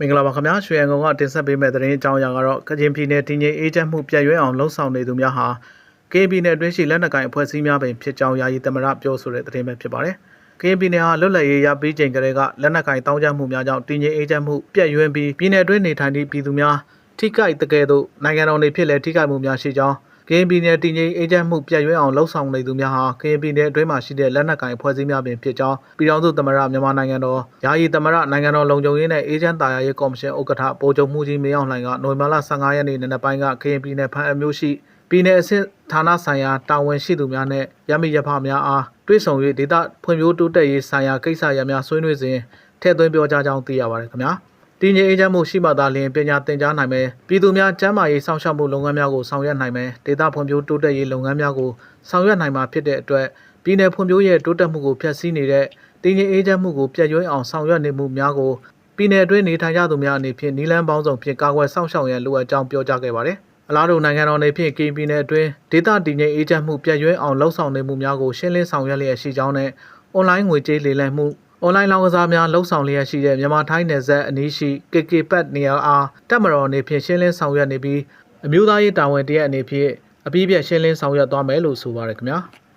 မင်္ဂလာပါခင်ဗျာရွှေရန်ကုန်ကတင်ဆက်ပေးမယ့်သတင်းအကြောင်းအရာကတော့ကချင်ပြည်နယ်တည်ငြိမ်အေးချမ်းမှုပြည့်ရွဲအောင်လှုံ့ဆော်နေသူများဟာ KB နယ်အတွင်းရှိလက်နက်ကိုင်အဖွဲ့အစည်းများပင်ဖြစ်ကြောင်းယာယီသမရပြောဆိုတဲ့သတင်းပဲဖြစ်ပါတယ်။ KB နယ်ဟာလွတ်လပ်ရေးရပြီးချိန်ကလေးကလက်နက်ကိုင်တောင်းကြမှုများကြောင့်တည်ငြိမ်အေးချမ်းမှုပြည့်ရွံ့ပြီးပြည်နယ်အတွင်းနေထိုင်သည့်ပြည်သူများထိခိုက်တကယ်သို့နိုင်ငံတော်နေဖြစ်လဲထိခိုက်မှုများရှိကြောင်း KB နယ်တည်ငြိမ်အေးချမ်းမှုပြည့်ရွံ့အောင်လှုံ့ဆော်နေသူများဟာ KB နယ်အတွင်းမှာရှိတဲ့လက်နက်ကိုင်အဖွဲ့အစည်းများပင်ဖြစ်ကြောင်းပြည်ထောင်စုသမရမြန်မာနိုင်ငံတော်ယာယီသမရနိုင်ငံတော်လုံခြုံရေးနဲ့အေဂျင့်တာယာရေးကော်မရှင်ဥက္ကဋ္ဌဗိုလ်ချုပ်မှုကြီးမင်းအောင်လှိုင်ကနိုဝင်ဘာလ15ရက်နေ့နံနက်ပိုင်းက KB နယ်ဖန်အမျိုးရှိပြည်내အဆင့်ဌာနဆိုင်ရာတာဝန်ရှိသူများနဲ့ရမီရဖများအားတွဲဆောင်၍ဒေသဖွံ့ဖြိုးတိုးတက်ရေးဆိုင်ရာကိစ္စရပ်များဆွေးနွေးစဉ်ထည့်သွင်းပြောကြားကြောင်းသိရပါတယ်ခင်ဗျာ တည်ငြိမ်အေးချမ်းမှုရှိမှသာလျှင်ပညာသင်ကြားနိုင်မယ်ပြည်သူများကျန်းမာရေးစောင့်ရှောက်မှုလုပ်ငန်းများကိုဆောင်ရွက်နိုင်မယ်ဒေသဖွံ့ဖြိုးတိုးတက်ရေးလုပ်ငန်းများကိုဆောင်ရွက်နိုင်မှာဖြစ်တဲ့အတွက်ပြည်내ဖွံ့ဖြိုးရေးတိုးတက်မှုကိုဖျက်ဆီးနေတဲ့တည်ငြိမ်အေးချမ်းမှုကိုပြည့်ရွံ့အောင်ဆောင်ရွက်နေမှုများကိုပြည်내အတွင်းနေထိုင်ကြသူများအနေဖြင့်နီလန်းပေါင်းစုံဖြင့်ကာကွယ်စောင့်ရှောက်ရန်လိုအပ်ကြောင်းပြောကြားခဲ့ပါတယ်အလားတူနိုင်ငံတော်နေဖြင့်ကရင်ပြည်နယ်အတွင်းဒေသတည်ငြိမ်အေးချမ်းမှုပြည့်ရွံ့အောင်လှုံ့ဆော်နေမှုများကိုရှင်းလင်းဆောင်ရွက်လျက်ရှိကြောင်းနဲ့အွန်လိုင်းငွေကြေးလေလံမှု အွန်လိုင်းလောင်းကစားများလှုံ့ဆော်လျက်ရှိတဲ့မြန်မာထိုင်းနယ်စပ်အနီးရှိ KK ပတ်နေရာအားတက်မတော်အနေဖြင့်ရှင်းလင်းဆောင်ရွက်နေပြီးအမျိုးသားရေးတာဝန်တရက်အနေဖြင့်အပြည့်အပြည့်ရှင်းလင်းဆောင်ရွက်သွားမယ်လို့ဆိုပါရခင်ဗျာ။